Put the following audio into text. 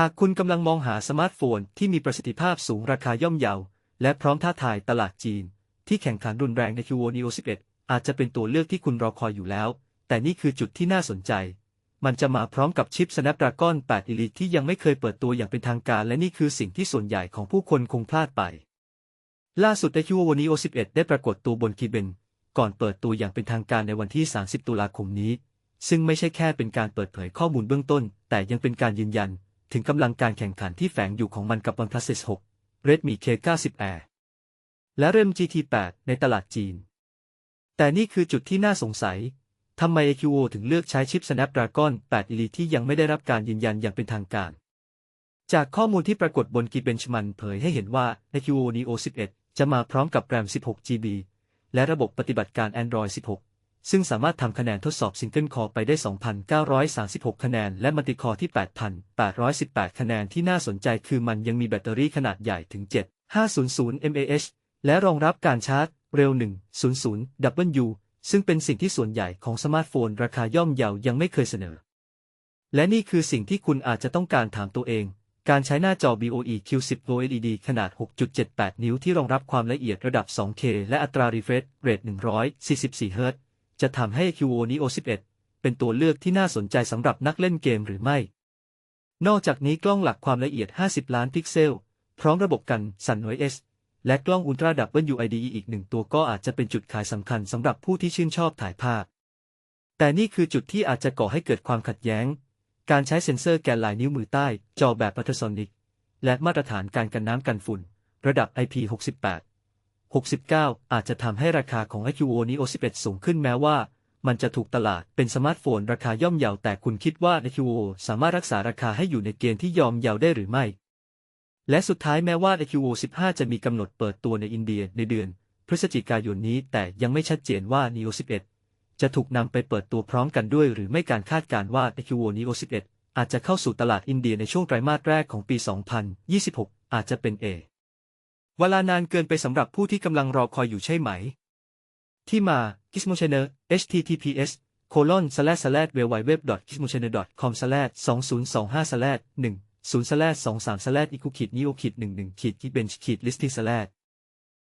หากคุณกำลังมองหาสมาร์ทโฟนที่มีประสิทธิภาพสูงราคาย่อมเยา และพร้อมท้าทายตลาดจีน ที่แข่งขันรุนแรงใน q o Neo 11 อาจจะเป็นตัวเลือกที่คุณรอคอยอยู่แล้ว แต่นี่คือจุดที่น่าสนใจ มันจะมาพร้อมกับชิป Snapdragon 8 Elite ที่ยังไม่เคยเปิดตัวอย่างเป็นทางการ และนี่คือสิ่งที่ส่วนใหญ่ของผู้คนคงพลาดไป ล่าสุด i q o Neo 11 ได้ปรากฏตัวบนคีเบนก่อนเปิดตัวอย่างเป็นทางการในวันที่ 30 ตุลาคมนี้ ซึ่งไม่ใช่แค่เป็นการเปิดเผยข้อมูลเบื้องต้น แต่ยังเป็นการยืนยัน ถึงกำลังการแข่งขันที่แฝงอยู่ของมันกับ OnePlus 6 Redmi K90 Air และเริ่ม GT8 ในตลาดจีน แต่นี่คือจุดที่น่าสงสัยทำไม AQO ถึงเลือกใช้ชิป Snapdragon 8 Elite ที่ยังไม่ได้รับการยืนยันอย่างเป็นทางการ จากข้อมูลที่ปรากฏบน Geekbench มันเผยให้เห็นว่า AQO Neo 11 จะมาพร้อมกับ RAM 16 GB และระบบปฏิบัติการ Android 16 ซึ่งสามารถทำคะแนนทดสอบ Single Core ไปได้ 2,936 คะแนน และ Multi Core ที่ 8,818 คะแนนที่น่าสนใจคือมันยังมีแบตเตอรี่ขนาดใหญ่ถึง 7,500 mAh และรองรับการชาร์จเร็ว 100 W ซึ่งเป็นสิ่งที่ส่วนใหญ่ของสมาร์ทโฟน ราคาย่อมเยาวยังไม่เคยเสนอ และนี่คือสิ่งที่คุณอาจจะต้องการถามตัวเอง การใช้หน้าจอ BOE Q10 OLED ขนาด 6.78 นิ้วที่รองรับความละเอียดระดับ 2K และอัตรา refresh rate 144 Hz จะทำให้ QO Neo 11 เป็นตัวเลือกที่น่าสนใจสำหรับนักเล่นเกมหรือไม่ นอกจากนี้กล้องหลักความละเอียด 50 ล้านพิกเซล พร้อมระบบกันสั่น OS และกล้องอุลตราดับเบิล UIDE อีกหนึ่งตัวก็อาจจะเป็นจุดขายสำคัญสำหรับผู้ที่ชื่นชอบถ่ายภาพ แต่นี่คือจุดที่อาจจะก่อให้เกิดความขัดแย้ง การใช้เซ็นเซอร์แกนลายนิ้วมือใต้ จอแบบอัลตราซอนิก และมาตรฐานการกันน้ำกันฝุ่น ระดับ IP68 69 อาจจะทำให้ราคาของ iQOO Neo 11 สูงขึ้นแม้ว่า มันจะถูกตลาดเป็นสมาร์ทโฟนราคาย่อมเยาแต่คุณคิดว่า iQOO สามารถรักษาราคาให้อยู่ในเกณฑ์ที่ยอมเยาได้หรือไม่ และสุดท้ายแม้ว่า iQOO 15 จะมีกำหนดเปิดตัวในอินเดียในเดือน พฤศจิกายนนี้แต่ยังไม่ชัดเจนว่า Neo 11 จะถูกนำไปเปิดตัวพร้อมกันด้วยหรือไม่การคาดการณ์ว่า iQOO Neo 11 อาจจะเข้าสู่ตลาดอินเดียในช่วงไตรมาสแรกของปี 2026 อาจจะเป็นเอ เวลานานเกินไปสำหรับผู้ที่กำลังรอคอยอยู่ใช่ไหม ที่มา k i s m o Channel https colon slash slash w w w k i s m o c h a n n e l com slash 2025 slash 1 0 slash 23 slash อีกุขีดนิโอขีด11ขีดที่เบนขีด listing slash